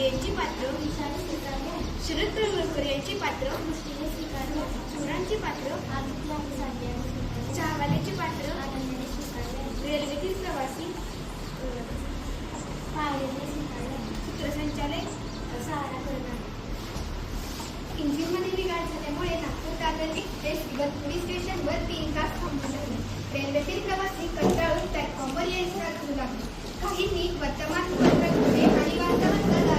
यांची पात्र दृष्टीने स्वीकारले चुरांची पात्र आदित्य पात्र साध्याने स्वीकारले चहावाल्याची पात्र आनंदाने स्वीकारले रेल्वेतील प्रवासी पायरीने स्वीकारले सूत्रसंचालक सहारा करणार इंजिनमध्ये बिघाड झाल्यामुळे नागपूर दादर एक्सप्रेस पोलीस स्टेशनवर तीन तास थांबून राहिले रेल्वेतील प्रवासी कंटाळून प्लॅटफॉर्मवर यायला लागले. काहींनी वर्तमानपत्र घेतले आणि वार्ताहर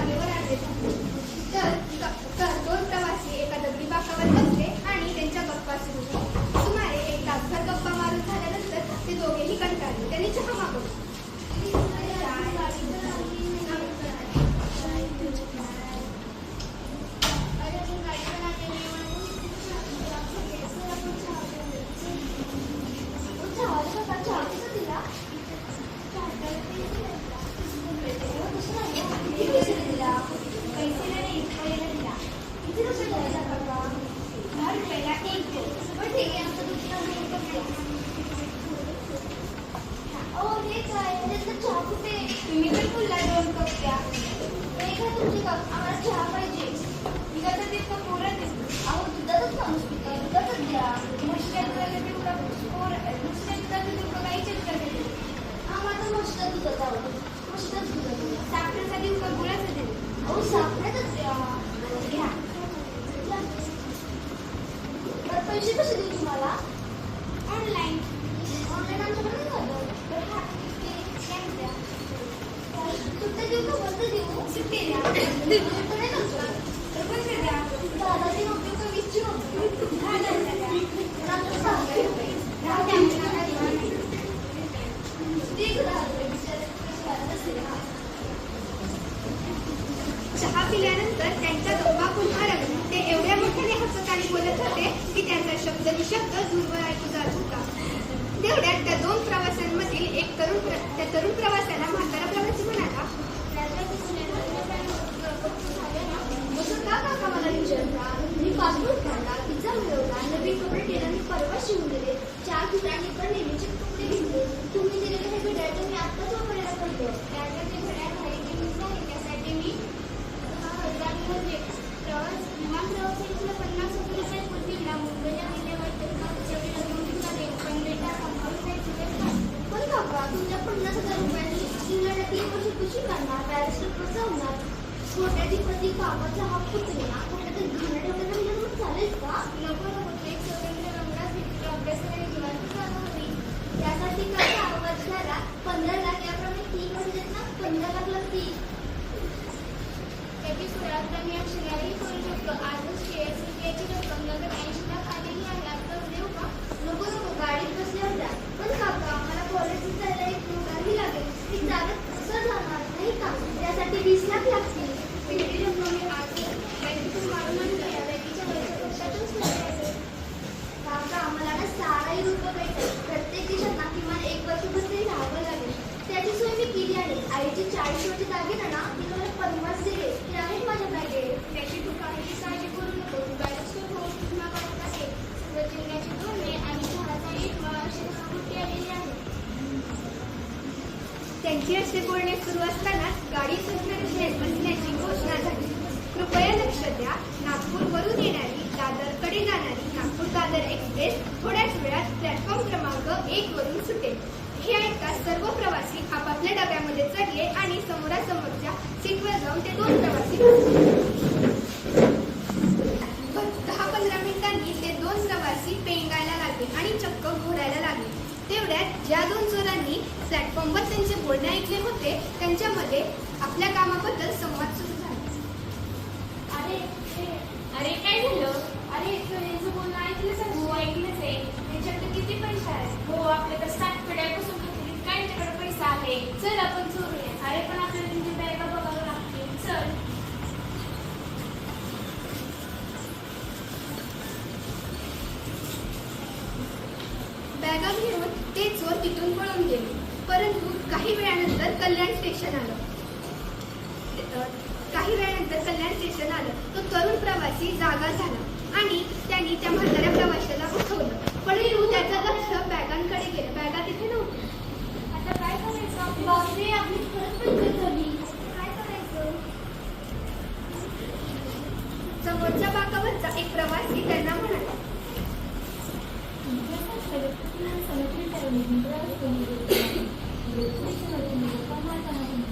पैसे कसे देऊ तुम्हाला ऑनलाईन ऑनलाईन आमच्याकडे झालं तर हा ते द्या देऊ का बंद देऊ द्या तर त्यांचा गप्पा पुन्हा रंगला ते एवढ्या मोठ्याने हसत आणि बोलत होते की त्यांचा शब्द निशब्द दूरवर ऐकू जात होता तेवढ्यात त्या दोन प्रवाशांमधील एक तरुण त्या तरुण प्रवाशाला म्हातारा प्रवासी म्हणाला का काका मला विचारता मी पासपोर्ट काढला पिझ्झा मिळवला नवीन कपडे मी परवा शिवून दिले चार ठिकाणी पण कामाचा हा पुतणे कुठल्या तरी चालेल का नको नको एक स्वतंत्र रंगात भेटतो अभ्यासाला निवांत हवी त्यासाठी कसं आवाज झाला पंधरा लाख याप्रमाणे तीन म्हणजे ना पंधरा लाख लागतील त्याची सुरुवात कमी अक्षरालाही करू शकतो आजच शेअर्स विक्याची रक्कम नगद ऐंशी लाख आलेली आहे आत्ताच देऊ का नको नको गाडीत बसल्यावर द्या पण काका मला कॉलेजला जायला एक मुलाही लागेल ती जागा कसं जाणार नाही का त्यासाठी वीस लाख लागतील पहिली रक्कम मी आज बँकेतून मारून आणली आहे बँकेच्या वरच्या वर्षातच मिळाली काका मला ना साराही रुपये पाहिजे प्रत्येक देशात ना किमान एक वर्षभर तरी राहावं लागेल त्याची सोय मी केली आहे आईची चाळीस वर्ष दागिना ना ती मला पन्नास दिले ते आहेत माझ्या बॅगेत त्याची तू काहीही काळजी करू नको तू बॅरिस्टर होऊन पुन्हा करत आहे सर्व जिल्ह्याची धोरणे आणि चहाचा एक अशी कृती आलेली आहे त्यांची असे बोलणे सुरू असतानाच गाडी सुटण्यात बसण्याची घोषणा झाली. कृपया लक्ष द्या. नागपूरवरून येणारी दादरकडे जाणारी नागपूर दादर एक्सप्रेस थोड्याच वेळात प्लॅटफॉर्म क्रमांक एक वरून सुटेल. हे ऐकता सर्व प्रवासी आपापल्या डब्यामध्ये चढले आणि समोरासमोरच्या सीटवर जाऊन ते दोन प्रवासी दहा पंधरा मिनिटांनी ते दोन प्रवासी पेंगायला लागले आणि चक्क घोरायला लागले. तेवढ्यात ज्या दोन प्लॅटफॉर्मवर त्यांचे बोलणे ऐकले होते त्यांच्यामध्ये आपल्या कामाबद्दल संवाद सुरू झाला. अरे अरे काय झालं? अरे यांचं बोलणं ऐकलंच आहे. हो ऐकलंच आहे. त्यांच्याकडे किती पैसा आहे हो आपल्याकडे सात पिढ्यापासून काय त्याकडे पैसा आहे? चल आपण चोरूया. अरे पण आपल्याला त्यांची बॅगा बघावं लागतील चल. बॅगा घेऊन ते चोर तिथून पळून गेले. परंतु काही वेळानंतर कल्याण स्टेशन आलं. काही वेळानंतर कल्याण स्टेशन आलं. तो तरुण प्रवासी जागा झाला आणि त्यांनी त्या म्हाताऱ्या प्रवाशाला उठवलं. परंतु त्याचं लक्ष बॅगांकडे गेलं. बॅगा तिथे नव्हत्या. आता काय करायचं? आपलं? बापरे आपली खरंच पंचायत झाली काय करायचं? समोरच्या बाकावरचा एक प्रवासी त्यांना म्हणाला 그 포지션을 보는 것과 화장을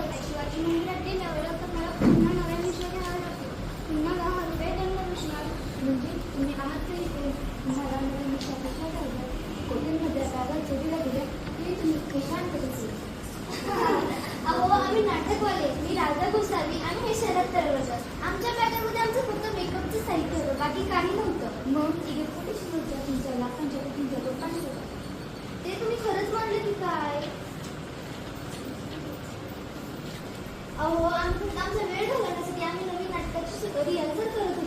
माझ्या मिशोवर शिवाजी मंदिरात गेल्यावर मला पुन्हा नव्या मिशो घ्यावा लागतो पुन्हा दहा रुपये दंड बसणार म्हणजे तुम्ही आहात तरी ते तुम्हाला नवीन मिशो कशा घालतात कोकणमध्ये बाबा चोरी लागल्या ते तुम्ही कशा करत अहो आम्ही नाटकवाले मी राधा गोसावी आणि हे शरद तरवकर आमच्या बॅगामध्ये आमचं फक्त मेकअपचं साहित्य होतं बाकी काही नव्हतं मग तिघे कुठे होत्या तुमच्या लाखांच्या तुमच्या लोकांच्या ते तुम्ही खरंच मानले की काय? अहो आम्ही फक्त आमचा वेळ घालवण्यासाठी आम्ही नवीन नाटकाची रिहर्सल करत